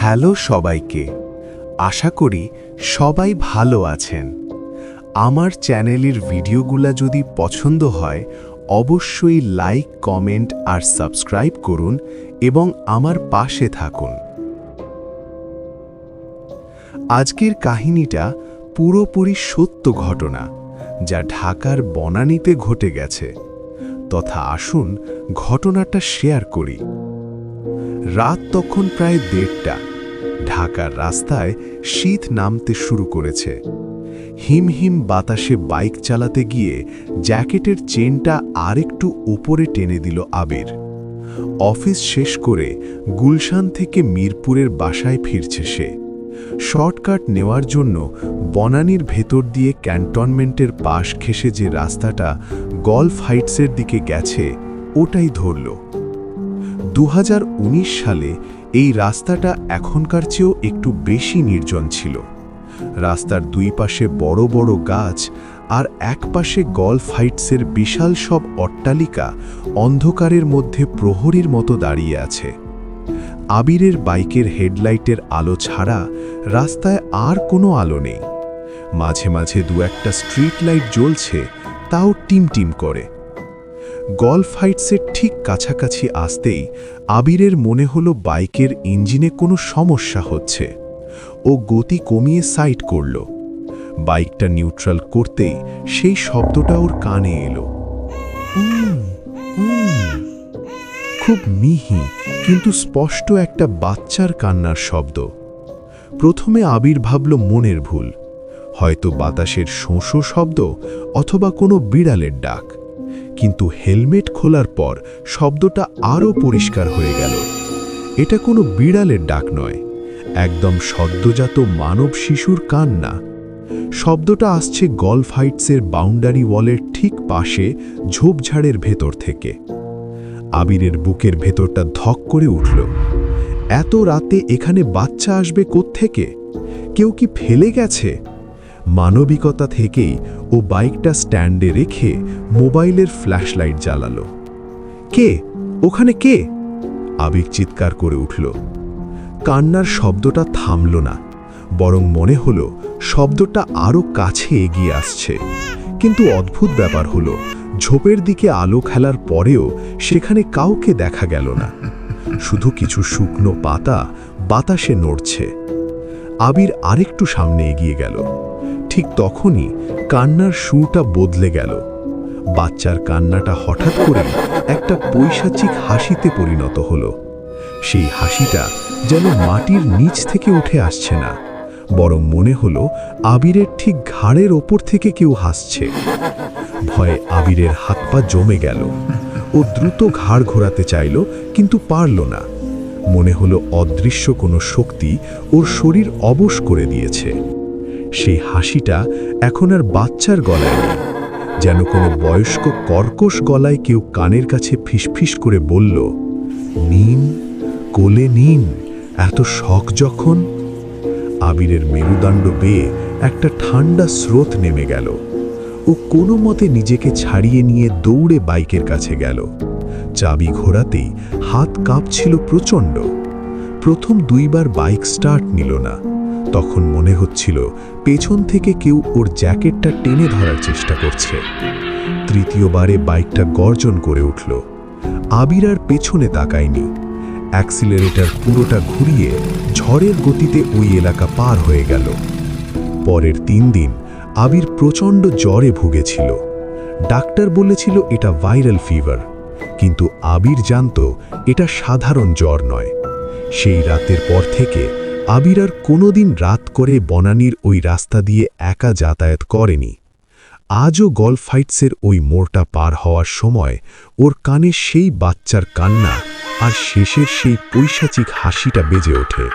Hello সবাইকে। আশা করি সবাই ভালো আছেন। আমার চ্যানেলের ভিডিওগুলা যদি পছন্দ হয়, অবশ্যই লাইক, কমেন্ট আর সাবস্ক্রাইব করুন এবং আমার পাশে থাকুন। আজকের কাহিনীটা পুরোপুরি সত্য ঘটনা, যা ঢাকার বনানীতে ঘটে গেছে। তথা আসুন ঘটনাটা শেয়ার করি। রাত তখন প্রায় দেড়টা। ঢাকার রাস্তায় শীত নামতে শুরু করেছে। হিম হিম বাতাসে বাইক চালাতে গিয়ে জ্যাকেটের চেনটা আরেকটু উপরে টেনে দিল আবির। অফিস শেষ করে গুলশান থেকে মিরপুরের বাসায় ফিরছে সে। শর্টকাট নেওয়ার জন্য বনানীর ভেতর দিয়ে ক্যান্টনমেন্টের পাশ ঘেসে যে রাস্তাটা গলফ হাইটসের দিকে গেছে, ওটাই ধরল। দু হাজার উনিশ সালে এই রাস্তাটা এখনকার চেয়েও একটু বেশি নির্জন ছিল। রাস্তার দুই পাশে বড় বড় গাছ আর এক পাশে গলফ হাইটসের বিশাল সব অট্টালিকা অন্ধকারের মধ্যে প্রহরীর মতো দাঁড়িয়ে আছে। আবিরের বাইকের হেডলাইটের আলো ছাড়া রাস্তায় আর কোনো আলো নেই। মাঝে মাঝে দু একটা স্ট্রিট লাইট জ্বলছে, তাও টিম টিম করে। গলফ হাইটসের ঠিক কাছাকাছি আসতেই আবিরের মনে হলো বাইকের ইঞ্জিনে কোনো সমস্যা হচ্ছে। ও গতি কমিয়ে সাইড করল। বাইকটা নিউট্রাল করতেই সেই শব্দটা ওর কানে এলো। খুব মিহি, কিন্তু স্পষ্ট একটা বাচ্চার কান্নার শব্দ। প্রথমে আবির ভাবল মনের ভুল। হয়তো বাতাসের শোঁশো শব্দ অথবা কোনো বিড়ালের ডাক। কিন্তু হেলমেট খোলার পর শব্দটা আরও পরিষ্কার হয়ে গেল। এটা কোনো বিড়ালের ডাক নয়, একদম সদ্যজাত মানব শিশুর কান্না। শব্দটা আসছে গলফ হাইটসের বাউন্ডারি ওয়ালের ঠিক পাশে ঝোপঝাড়ের ভেতর থেকে। আবিরের বুকের ভেতরটা ধক করে উঠল। এত রাতে এখানে বাচ্চা আসবে কোত্থেকে? কেউ কি ফেলে গেছে? মানবিকতা থেকেই ও বাইকটা স্ট্যান্ডে রেখে মোবাইলের ফ্ল্যাশলাইট জ্বালালো। কে? ওখানে কে? আবেগ চিৎকার করে উঠল। কান্নার শব্দটা থামল না, বরং মনে হলো শব্দটা আরও কাছে এগিয়ে আসছে। কিন্তু অদ্ভুত ব্যাপার হলো, ঝোপের দিকে আলো খেলার পরেও সেখানে কাউকে দেখা গেল না। শুধু কিছু শুকনো পাতা বাতাসে নড়ছে। আবির আরেকটু সামনে এগিয়ে গেল। ঠিক তখনই কান্নার সুরটা বদলে গেল। বাচ্চার কান্নাটা হঠাৎ করে একটা পৈশাচিক হাসিতে পরিণত হলো। সেই হাসিটা যেন মাটির নিচ থেকে উঠে আসছে না, বরং মনে হলো আবিরের ঠিক ঘাড়ের ওপর থেকে কেউ হাসছে। ভয়ে আবিরের হাত পা জমে গেল। ও দ্রুত ঘাড় ঘোরাতে চাইল, কিন্তু পারল না। মনে হলো অদৃশ্য কোনো শক্তি ওর শরীর অবশ করে দিয়েছে। সেই হাসিটা এখন আর বাচ্চার গলায় নেই। যেন কোনো বয়স্ক কর্কশ গলায় কেউ কানের কাছে ফিসফিস করে বলল, নিন, কোলে নিন, এত শখ যখন? আবিরের মেরুদণ্ড বেয়ে একটা ঠান্ডা স্রোত নেমে গেল। ও কোনো মতে নিজেকে ছাড়িয়ে নিয়ে দৌড়ে বাইকের কাছে গেল। চাবি ঘোরাতেই হাত কাঁপছিল প্রচণ্ড। প্রথম দুইবার বাইক স্টার্ট নিল না। তখন মনে হচ্ছিল পেছন থেকে কেউ ওর জ্যাকেটটা টেনে ধরার চেষ্টা করছে। তৃতীয়বারে বাইকটা গর্জন করে উঠল। আবির আর পেছনে তাকায়নি। অ্যাক্সিলারেটার পুরোটা ঘুরিয়ে ঝড়ের গতিতে ওই এলাকা পার হয়ে গেল। পরের তিন দিন আবির প্রচণ্ড জ্বরে ভুগেছিল। ডাক্তার বলেছিল এটা ভাইরাল ফিভার, কিন্তু আবির জানত এটা সাধারণ জ্বর নয়। সেই রাতের পর থেকে আবির আর কোনোদিন রাত করে বনানীর ওই রাস্তা দিয়ে একা যাতায়াত করেনি। আজও গল্ফ ফাইটসের ওই মোড়টা পার হওয়ার সময় ওর কানে সেই বাচ্চার কান্না আর শেষের সেই পৈশাচিক হাসিটা বেজে ওঠে।